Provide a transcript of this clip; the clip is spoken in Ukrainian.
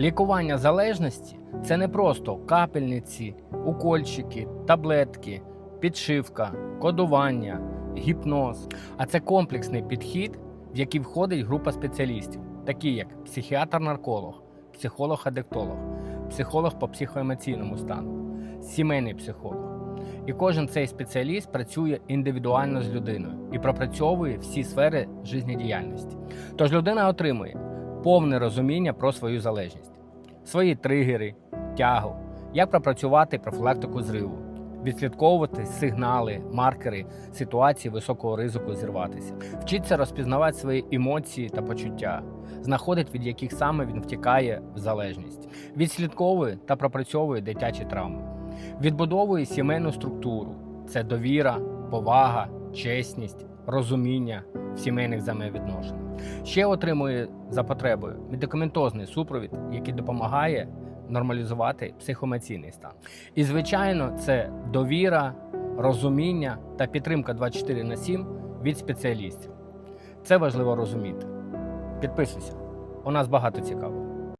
Лікування залежності це не просто капельниці, укольчики, таблетки, підшивка, кодування, гіпноз, а це комплексний підхід, в який входить група спеціалістів, такі як психіатр-нарколог, психолог-адектолог, психолог по психоемоційному стану, сімейний психолог. І кожен цей спеціаліст працює індивідуально з людиною і пропрацьовує всі сфери життєдіяльності. Тож людина отримує повне розуміння про свою залежність, свої тригери, тягу, як пропрацювати профілактику зриву, відслідковувати сигнали, маркери ситуації високого ризику зірватися, вчиться розпізнавати свої емоції та почуття, знаходить від яких саме він втікає в залежність, відслідковує та пропрацьовує дитячі травми, відбудовує сімейну структуру: це довіра, повага, чесність, розуміння в сімейних взаємовідношеннях. Ще отримує за потребою медикаментозний супровід, який допомагає нормалізувати психоемоційний стан. І, звичайно, це довіра, розуміння та підтримка 24 на 7 від спеціалістів. Це важливо розуміти. Підписуйся, у нас багато цікавого.